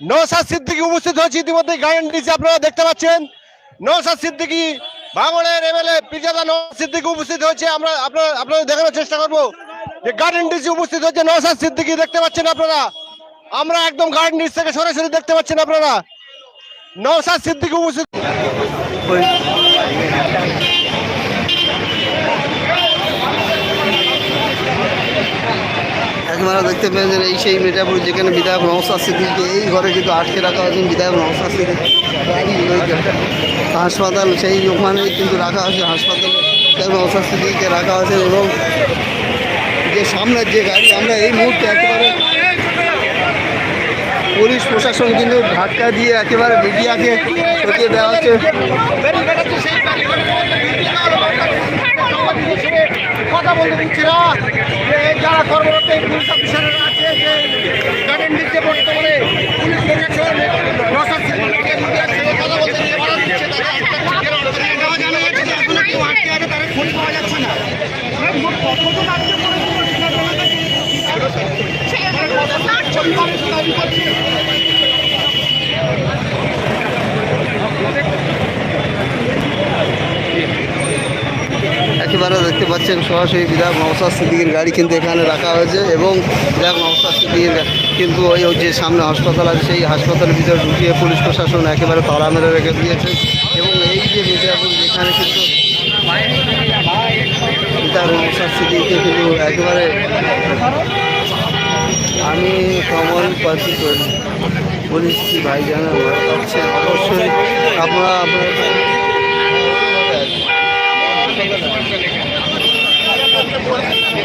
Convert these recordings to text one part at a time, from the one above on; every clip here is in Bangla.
নৌসাদ সিদ্দিকি উপস্থিত হয়েছে ইতিমধ্যে। গার্ডেন ডিসি আপনারা দেখতে পাচ্ছেন। নৌসাদ সিদ্দিকি ভাঙড়ের এমএলএ পিজাদা নৌসাদ সিদ্দিকি উপস্থিত হয়েছে। আমরা আপনারা আপনারা দেখানোর চেষ্টা করব যে গার্ডেন ডিসি উপস্থিত হচ্ছে নৌসাদ সিদ্দিকি। দেখতে পাচ্ছেন আপনারা? আমরা একদম গার্ডেন ডিস থেকে সরাসরি দেখতে পাচ্ছেন আপনারা। নৌসাদ সিদ্দিকি উপস্থিত আপনারা দেখতে পেয়েছেন এই সেই মিঠাপুর যেখানে বিধায়ক নওসাদ সিদ্দিককে এই ঘরে কিন্তু আটকে রাখা হয়েছে, বিধায়ক নওসাদ সিদ্দিক হাসপাতাল সেই ওখানেই কিন্তু রাখা হয়েছে, হাসপাতালে বিধায়ক নওসাদ রাখা হয়েছে এবং যে সামনের যে গাড়ি, আমরা এই মুহূর্তে একেবারে পুলিশ প্রশাসন কিন্তু ধাক্কা দিয়ে একেবারে মিডিয়াকে সরিয়ে দেওয়া হচ্ছে। কথা বলতে দিচ্ছে না। যারা কর্মরত পুলিশ অফিসাররা আছে যে গার্ডেন দিচ্ছে বর্তমানে পুলিশ প্রশাসন প্রশাসন থেকে মিডিয়ার সঙ্গে কথা বলতে দিয়ে বাধা দিচ্ছে তারা জানা যাচ্ছে যে এখনও কেউ আটকে আছে তারা খোঁজ পাওয়া যাচ্ছে না কতজন আটকে পাচ্ছেন সরাসরি বিধায়ক নওসাদ সিদ্দিকের গাড়ি কিন্তু এখানে রাখা হয়েছে এবং বিধায়ক নওসাদ সিদ্দিকের কিন্তু ওই যে সামনে হাসপাতাল আছে, সেই হাসপাতালের ভিতরে ঢুকিয়ে পুলিশ প্রশাসন একেবারে তাড়া মেরে রেখে দিয়েছে এবং এই যে যেখানে কিন্তু বিধায়ক নওসাদ সিদ্দিককে কিন্তু একেবারে আমি কমল পাচ্ছি পুলিশ কি ভাই জানা অবশ্যই আপনারা আপনারা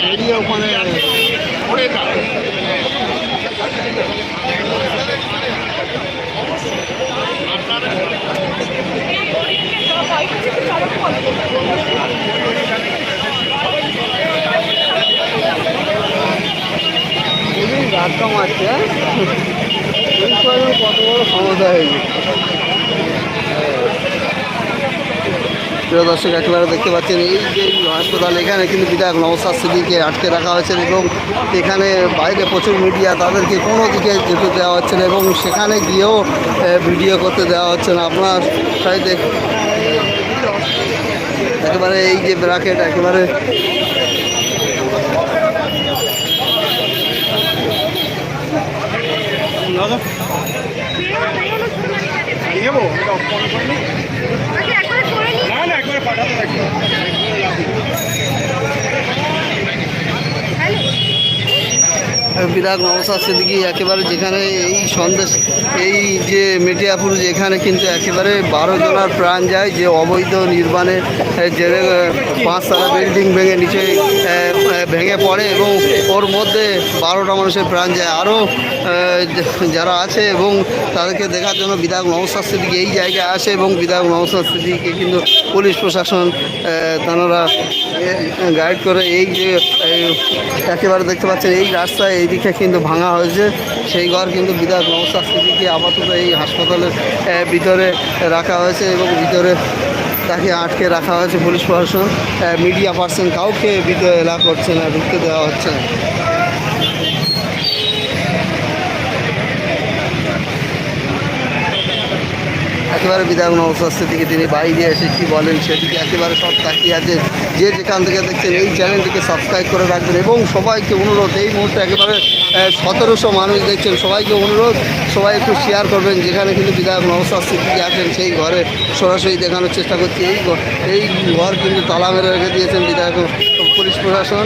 বেরিয়ে ওখানে খুবই ধাক্কা মারছে হ্যাঁ? এই কত বড় সমস্যা হয়েছে প্রিয় দর্শক, একেবারে দেখতে পাচ্ছেন এই যে হাসপাতাল, এখানে কিন্তু বিধায়ক নবসাদ সিদ্দিকে আটকে রাখা হয়েছে এবং এখানে বাইরে প্রচুর মিডিয়া তাদেরকে কোনো দিকে যেতে দেওয়া হচ্ছে না এবং সেখানে গিয়েও ভিডিও করতে দেওয়া হচ্ছে না। আপনার সাথে একেবারে এই যে ব্র্যাকেট একেবারে করে নিই বিধায়ক নবসাদ সিদ্দিকি একেবারে যেখানে এই সন্দেশ এই যে মেটিয়াপুর যেখানে কিন্তু একেবারে বারো জনের প্রাণ যায় যে অবৈধ নির্মাণে এ, যে পাঁচতলা বিল্ডিং ভেঙে নিচে ভেঙে পড়ে এবং ওর মধ্যে বারোটা মানুষের প্রাণ যায়। আরও যারা আছে এবং তাদেরকে দেখার জন্য বিধায়ক নবসাদ সিদ্দিকি এই জায়গায় আসে এবং বিধায়ক নবসাদ সিদ্দিকিকে কিন্তু পুলিশ প্রশাসন তারা গাইড করে এই যে একেবারে দেখতে পাচ্ছেন, এই রাস্তায় এইদিকে কিন্তু ভাঙা হয়েছে। সেই ঘর কিন্তু বিধায়ক নবসাদ স্মৃতিকে আপাতত এই হাসপাতালের ভিতরে রাখা হয়েছে এবং ভিতরে তাকে আটকে রাখা হয়েছে পুলিশ প্রশাসন। মিডিয়া পার্সন কাউকে ভিতরে এলা করছে না, ঢুকতে দেওয়া হচ্ছে না। একেবারে বিধায়ক নবসাদ সিদ্দিকি তিনি বাইরে এসে কী বলেন সেদিকে একেবারে সব তাকিয়ে আছে। যে যেখান থেকে দেখছেন এই চ্যানেলটিকে সাবস্ক্রাইব করে রাখবেন এবং সবাইকে অনুরোধ, এই মুহূর্তে একেবারে সতেরোশো মানুষ দেখছেন, সবাইকে অনুরোধ, সবাই একটু শেয়ার করবেন। যেখানে কিন্তু বিধায়ক নবসাদ সিদ্দিকি আছেন, সেই ঘরে সরাসরি দেখানোর চেষ্টা করছি। এই এই ঘর কিন্তু তালা মেরে রেখে দিয়েছেন বিধায়ক পুলিশ প্রশাসন।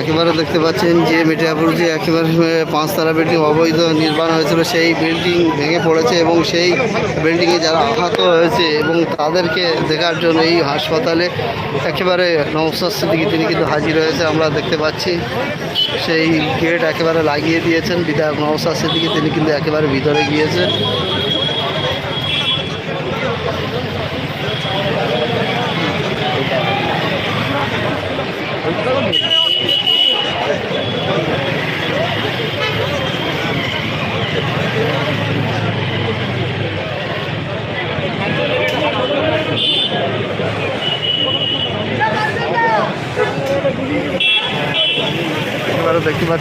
একেবারে দেখতে পাচ্ছেন যে মেটিয়াপুর যে একেবারে পাঁচতলা বিল্ডিং অবৈধ নির্মাণ হয়েছিল। সেই বিল্ডিং ভেঙে পড়েছে এবং সেই বিল্ডিংয়ে যারা আহত হয়েছে এবং তাদেরকে দেখার জন্য এই হাসপাতালে একেবারে নমস্কার দিকে তিনি কিন্তু হাজির হয়েছে। আমরা দেখতে পাচ্ছি সেই গেট একেবারে লাগিয়ে দিয়েছেন। বিধায়ক নমস্কার দিকে তিনি কিন্তু একেবারে ভিতরে গিয়েছেন।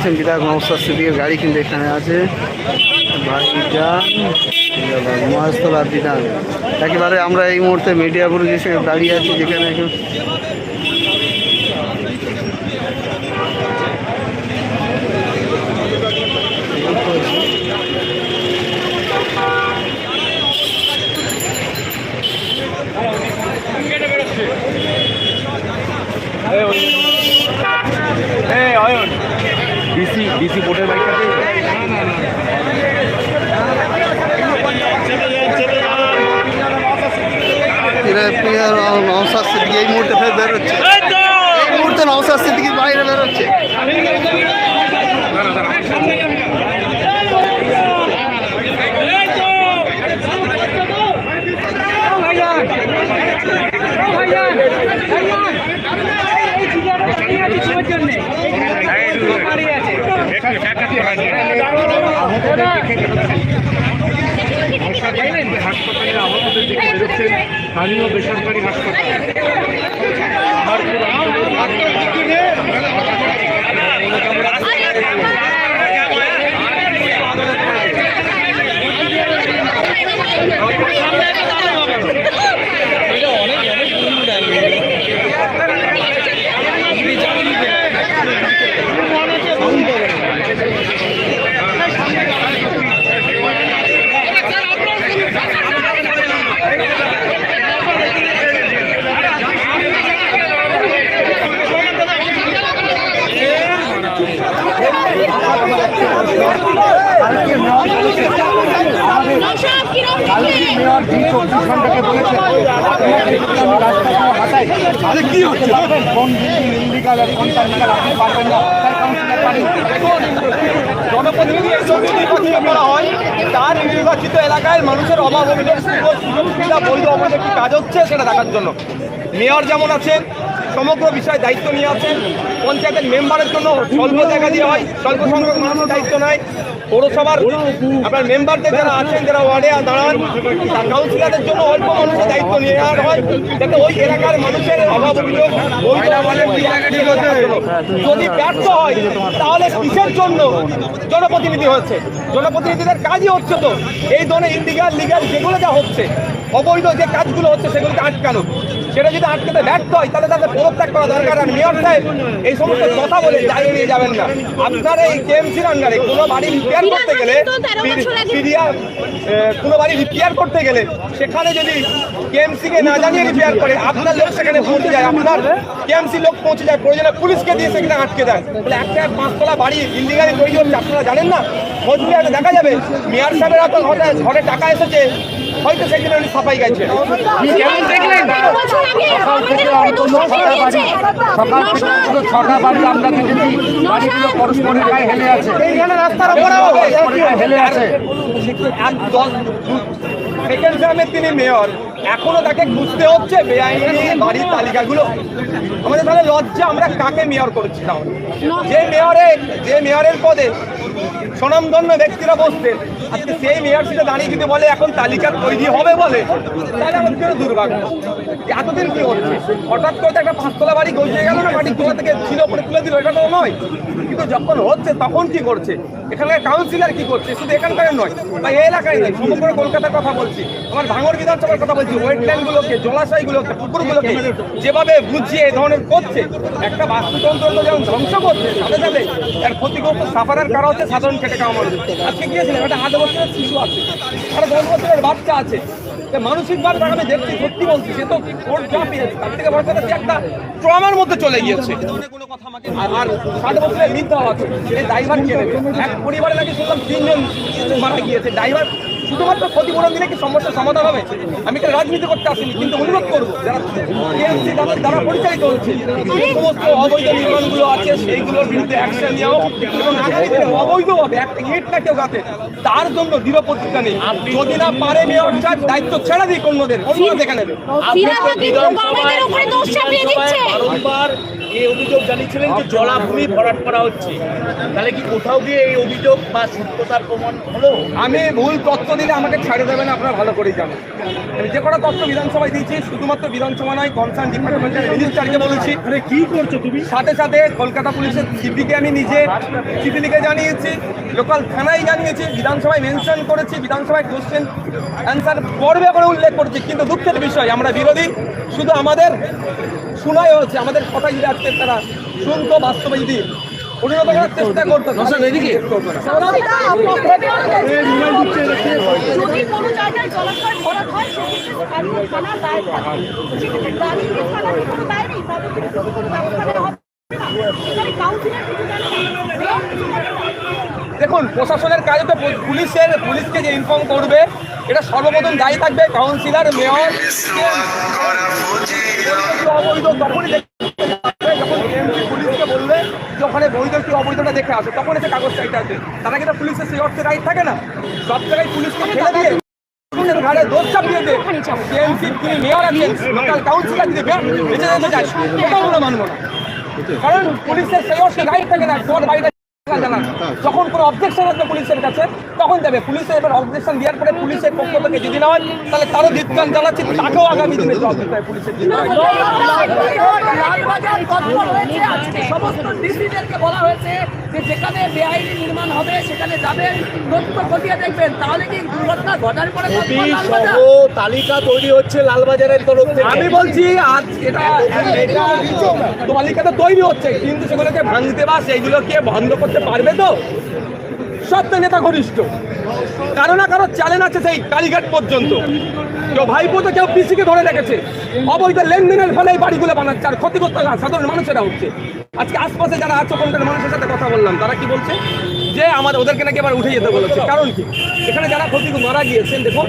পাচ্ছেন বিধায়ক নমস্কার সিদ্দিকের গাড়ি কিন্তু এখানে আছে। মহাস্তলা বিধান। একেবারে আমরা এই মুহূর্তে মিডিয়াপুর যে দাঁড়িয়ে আছি, যেখানে এখন ডিসি বোর্ডের বাইকটাতে নমস্কার সিদ্দিকি এই মুহূর্তে ফের বেরোচ্ছে এই মুহূর্তে নমস্কার সিদ্দিকি বাইরে বেরোচ্ছে হাসপাতালে দিকে বেরোচ্ছেন স্থানীয় বেসরকারি হাসপাতাল। জনপ্রতিনিধি হয় তার এলাকায় মানুষের অভাব অভিযোগ সুযোগ সুবিধা বৈধ অবৈধ কি কাজ হচ্ছে সেটা দেখার জন্য। মেয়র যেমন আছেন সমগ্র বিষয়ে দায়িত্ব নিয়ে আছেন। পঞ্চায়েতের মেম্বারের জন্য স্বল্প জায়গা দিয়ে হয়। স্বল্প সংখ্যক মানুষের দায়িত্ব নেয়। পৌরসভার আপনার মেম্বারদের যারা আছেন, যারা ওয়ার্ডে দাঁড়ান কাউন্সিলরদের জন্য অল্প মানুষের দায়িত্ব নিয়ে নেওয়া হয়। যাতে ওই এলাকার মানুষের অভাব অভিযোগ যদি ব্যর্থ হয়, তাহলে কিসের জন্য জনপ্রতিনিধি হচ্ছে? জনপ্রতিনিধিদের কাজই হচ্ছে তো। এই ধরনের ইন্ডিগাল লিগাল যেগুলো যা হচ্ছে, অবৈধ যে কাজগুলো হচ্ছে, সেগুলোকে আটকানো। সেটা যদি আটকাতে ব্যর্থ হয়, তাহলে তাদের পদত্যাগ করা দরকার আর মেয়র সাহেব এই সমস্ত কথা বলে জায়গা নিয়ে যাবেন না। আপনার এই কেএমসির আন্ডারে কোনো বাড়ি রিপেয়ার করতে গেলে সিরিয়া কোনো বাড়ি রিপেয়ার করতে গেলে সেখানে যদি কেএমসি কে না জানিয়ে রিপেয়ার করে আপনার লোক সেখানে পৌঁছে যায় আপনার কেএমসি লোক পৌঁছে যায় প্রয়োজনে পুলিশকে দিয়ে সেখানে আটকে দেয় তাহলে একটা পাঁচতলা বাড়ি ইন্ডিগালি তৈরি হচ্ছে আপনারা জানেন না? খোঁজ দেখা যাবে মেয়র সাহেবের হয়তো ঘরে ঘরে টাকা এসেছে হয়তো সেখানে উনি সাফাই গাইছেন কেমন দেখলেন? বছর আগে আমাদের উপরে দোষটা চাপিয়েছে। নশাব ছটা বাড়ি আমরা দেখেছি বাড়িগুলো পরস্পরের গায়ে হেলে আছে। রাস্তার হেলে আছে। সেকেন্ড গ্রামের তিনি মেয়র। এখনও তাকে বুঝতে হচ্ছে বেআইনি বাড়ির তালিকাগুলো। আমাদের তাহলে লজ্জা আমরা কাকে মেয়র করেছি তাহলে যে মেয়রে যে মেয়রের পদে স্বনামধন্য ব্যক্তিরা বসতেন আজকে সেই মেয়র সিটে দাঁড়িয়ে যদি বলে, এখন তালিকা তৈরি হবে বলে, তাহলে আমাদের জন্য দুর্ভাগ্য। এতদিন কি হচ্ছে? হঠাৎ করে একটা পাঁচতলা বাড়ি গজিয়ে গেল না মাটির তোলা থেকে ছিল উপরে তুলে দিল, এটা তো নয়। কিন্তু যখন হচ্ছে, তখন কি করছে? এখানকার কাউন্সিলর কি করছে? শুধু এখানকার নয়, বা এই এলাকায় নয়, সমগ্র কলকাতার কথা বলছি। আমার ভাঙর বিধানসভার কথা বলছি ওয়েটল্যান্ডগুলোকে জলাশয়গুলোকে, পুকুরগুলোকে যেভাবে বুঝিয়ে এই ধরনের করছে, একটা বাস্তুতন্ত্র যেমন ধ্বংস করছে, সাথে সাথে এর ক্ষতিগ্রস্ত সাফারের কারণ হচ্ছে সাধারণ খেটে খাওয়া মানুষ আজকে গিয়েছিলাম একটা আট বছরের শিশু আছে একটা দশ বছরের বাচ্চা আছে। মানসিক মানসিকভাবে তাকে আমি দেখছি সত্যি বলছি সে তো ওর যা পেয়েছে তার থেকে বড় কথা একটা ট্রমার মধ্যে চলে গিয়েছে। কোনো কথা আমাকে আর- ষাট বছরের মিথ্যা আছে এই ড্রাইভার কে এক পরিবারে নাকি শুনলাম তিনজন মারা গিয়েছে ড্রাইভার শুধুমাত্র ক্ষতিপূরণ দিলে কি সমস্যার সমাধান হবে? আমি একটা রাজনীতি করতে আসিনি কিন্তু অনুরোধ করব যারা তাদের দ্বারা পরিচালিত হচ্ছে যে সমস্ত অবৈধ নির্মাণগুলো আছে সেইগুলোর বিরুদ্ধে অ্যাকশন নেওয়া এবং আগামী দিনে অবৈধভাবে একটা ইট না কেউ গাতে তার জন্য দৃঢ় প্রতিজ্ঞা নেই। যদি না পারে মেয়র সাহেব দায়িত্ব ছেড়ে দিক অন্যদের অন্যরা দেখে নেবে। এই অভিযোগ জানিয়েছিলেন যে জলাভূমি ভরাট করা হচ্ছে। তাহলে কি কোথাও দিয়ে এই অভিযোগ বা সত্যতার প্রমাণ হলো? আমি ভুল তথ্য দিলে আমাকে ছাড়ে দেবেন আপনারা ভালো করেই জানেন। আমি যে কটা তথ্য বিধানসভায় দিয়েছি শুধুমাত্র বিধানসভা নয় কনসার্ন ডিপার্টমেন্টের বলেছি। আরে কি করছ তুমি? সাথে সাথে কলকাতা পুলিশের সিপিকে আমি নিজে চিঠি লিখে জানিয়েছি লোকাল থানায় জানিয়েছি বিধানসভায় মেনশন করেছি বিধানসভায় কোশ্চেন অ্যান্সার পর্বে করে উল্লেখ করেছি। কিন্তু দুঃখের বিষয় আমরা বিরোধী শুধু আমাদের শোনাই হচ্ছে আমাদের কথা যদি আজকে তারা শুনতো বাস্তবে যদি পরিণত করার চেষ্টা করতো হয়? কাউন্সিলর দেখুন প্রশাসনের কাজে তো পুলিশের পুলিশকে যে ইনফর্ম করবে এটা সর্বপ্রথম দায়ী থাকবে কাউন্সিলর মেয়র অবৈধ তখনই যখন পুলিশকে বলবে যে ওখানে বৈধ কি অবৈধটা দেখে আসে। তখন এসে কাগজ চাইতে আসবে। তারা কিন্তু পুলিশের সেই অর্থে রাইট থাকে না। সব জায়গায় পুলিশকে ফেলে দিয়ে পুলিশের ঘাড়ে দোষ চাপিয়ে দিয়ে টিএমসি তিনি মেয়র আছেন লোকাল কাউন্সিলর যদি বে- বেঁচে যেতে চায় সেটাও আমরা মানবো না। কারণ পুলিশের সেই অর্থে রাইট থাকে না বাইরে জানান যখন কোনো অবজেকশন আসবে পুলিশের কাছে তখন দেবে। পুলিশের এবার অবজেকশন দেওয়ার পরে পুলিশের পক্ষ থেকে যদি না হয় তাহলে তারও জানাচ্ছি তাকেও আগামী দিনে জবাব দিতে হয় পুলিশের দিতে হয়। লালবাজার তৎপর হয়েছে? আজকে সমস্ত ডিসিদেরকে বলা হয়েছে যে যেখানে বেআইনি নির্মাণ হবে সেখানে যাবেন তথ্য খতিয়ে দেখবেন। তাহলে কি দুর্ঘটনা ঘটার পরে তালিকা তৈরি হচ্ছে লালবাজারের তরফ থেকে। আমি বলছি আজ এটা এটা তালিকাটা তৈরি হচ্ছে কিন্তু সেগুলোকে ভাঙতে বা সেইগুলোকে বন্ধ করতে পারবে তো? সব তো নেতা ঘনিষ্ঠ। কারও না কারও চ্যালেঞ্জ আছে সেই কালীঘাট পর্যন্ত। কেউ ভাইপো তো কেউ পিসিকে ধরে রেখেছে। অবৈধ লেনদেনের ফলে এই বাড়িগুলো বানাচ্ছে, আর ক্ষতিগ্রস্ত সাধারণ মানুষেরা হচ্ছে। আজকে আশপাশে যারা আছে ওখানকার মানুষের সাথে কথা বললাম, তারা কি বলছে? যে আমাদের ওদেরকে নাকি আবার উঠে যেতে বলেছে। কারণ কি? এখানে যারা ক্ষতি মারা গিয়েছেন, দেখুন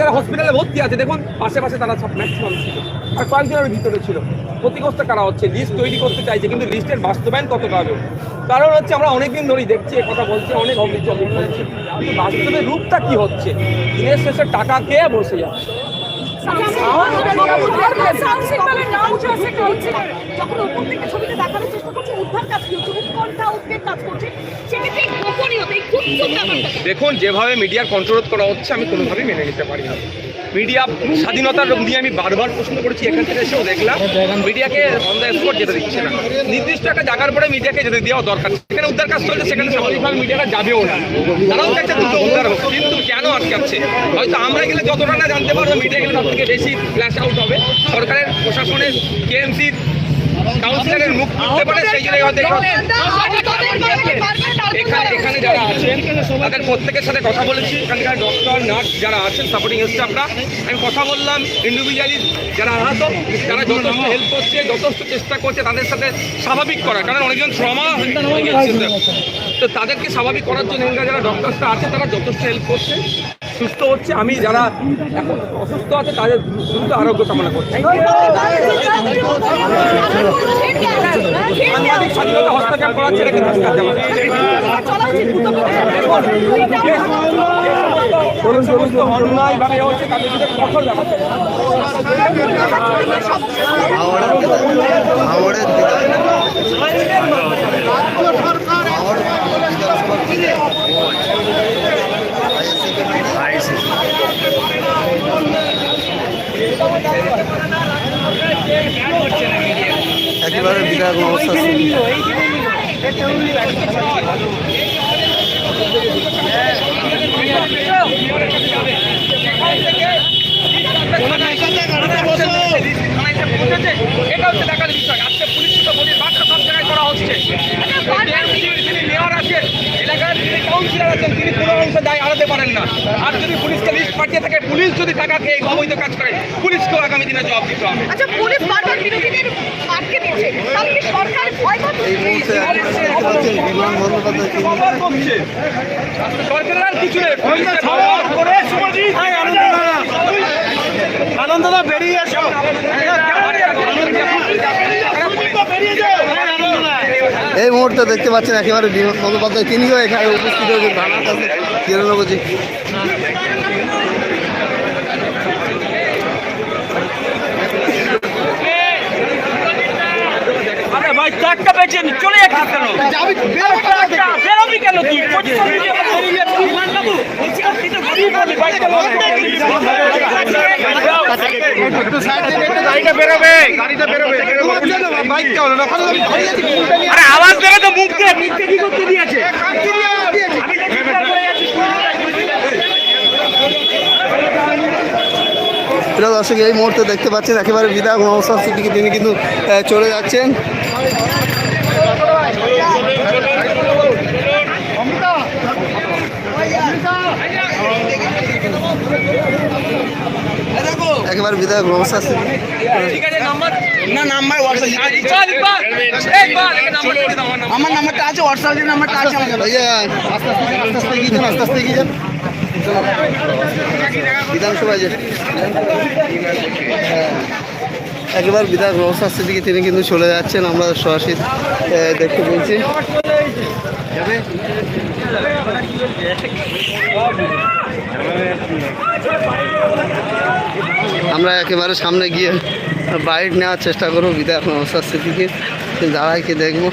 যারা হসপিটালে ভর্তি আছে, দেখুন, পাশে পাশে তারা সব ম্যাক্সিমাম ছিল। আর কয়েকজনের ভিতরে ছিল। ক্ষতিগ্রস্ত কারা হচ্ছে? লিস্ট তৈরি করতে চাইছে, কিন্তু লিস্টের বাস্তবায়ন কতটা হবে? কারণ হচ্ছে আমরা অনেকদিন ধরেই দেখছি কথা বলছি, অনেক অভিযোগ বলছি কিন্তু বাস্তবে রূপটা কি হচ্ছে? দিনের শেষে টাকা কে বসে যাচ্ছে? দেখুন, যেভাবে মিডিয়ার কন্ট্রোল করা হচ্ছে, আমি কোনোভাবেই মেনে নিতে পারি না। মিডিয়া স্বাধীনতার নিয়ে আমি বারবার প্রশ্ন করেছি, এখান থেকে এসেও দেখলাম। মিডিয়াকে অন দ্য যেতে দিচ্ছে না। নির্দিষ্ট একটা জায়গার পরে মিডিয়াকে যেতে দেওয়া দরকার। সেখানে উদ্ধার কাজ চলছে, সেখানে স্বাভাবিকভাবে মিডিয়াটা যাবেও না। তারাও একটা দ্রুত উদ্ধার হোক কিন্তু কেন আটকাচ্ছে? হয়তো আমরা গেলে যতটা না জানতে পারব, মিডিয়া গেলে তার থেকে বেশি ফ্ল্যাশ আউট হবে। সরকারের, প্রশাসনের কেএমসির কাউন্সিলরের মুখ খুলতে পারে সেই জন্য হয়তো এখানে এখানে যারা আছেন তাদের প্রত্যেকের সাথে কথা বলেছি। এখানকার ডক্টর নার্স যারা আছেন সাপোর্টিং স্টাফরা আমি কথা বললাম ইন্ডিভিজুয়ালি যারা আহত যারা যথেষ্ট হেল্প করছে যথেষ্ট চেষ্টা করছে তাদের সাথে স্বাভাবিক করা। কারণ অনেকজন ট্রমা তো তাদেরকে স্বাভাবিক করার জন্য এখানকার যারা ডক্টরসরা আছে তারা যথেষ্ট হেল্প করছে। সুস্থ হচ্ছে আমি যারা এখন অসুস্থ আছে তাদের দ্রুত আরোগ্য কামনা করছি। সাংবাদিক স্বাধীনতা হস্তক্ষেপ কিন্তু চলুন সমস্ত অন্যায় বা হচ্ছে। তাদের কঠোর ব্যবস্থা হাওড়ের একেবারে বিরাট অবস্থা এটা হচ্ছে দেখার বিষয় আজকে পুলিশ তো বলি বার্তা সব জায়গায় করা হচ্ছে যিনি মেয়র আছেন তিনি কোনো অংশে দায় আড়াতে পারেন না আর যদি পুলিশকে লিস্ট পাঠিয়ে থাকে পুলিশ যদি টাকা খেয়ে অবৈধ কাজ করে পুলিশকেও আগামী দিনে জবাব দিতে হবে আচ্ছা পুলিশ বারবার বিরোধীদের আটকে দিচ্ছে তাহলে কি সরকার ভয় পাচ্ছে সরকারের আর কিছু নেই আনন্দদা বেরিয়ে এসো এই মুহূর্তে দেখতে পাচ্ছেন একেবারে বিমান বন্দ্যোপাধ্যায় তিনিও এখানে উপস্থিত হয়েছেন। থানার কাছে ভাই চারটা পেয়েছেন চলে যাচ্ছিস কেন? বেরোবি কেন তুই? আওয়াজ দেখে তো মুখ দিয়ে মুখকে কি করতে দিয়েছে প্রিয় দর্শক, এই মুহূর্তে দেখতে পাচ্ছেন একেবারে বিধায়ক নওসাদ সিদ্দিকি তিনি কিন্তু চলে যাচ্ছেন একেবারে বিধায়ক সিদ্দিকি আমার নাম্বারটা আছে হোয়াটসঅ্যাপের নাম্বারটা আছে আমার এই যে আস্তে আস্তে যান, আস্তে আস্তে এগিয়ে যান আস্তে আস্তে এগিয়ে যান। বিধানসভায় যে হ্যাঁ। একেবারে বিধায়ক নওসাদ সিদ্দিকি তিনি কিন্তু চলে যাচ্ছেন আমরা সরাসরি দেখতে পেয়েছি আমরা একেবারে সামনে গিয়ে বাইক নেওয়ার চেষ্টা করব বিধায়ক নওসাদ সিদ্দিকি দাঁড়ায় কি দেখব।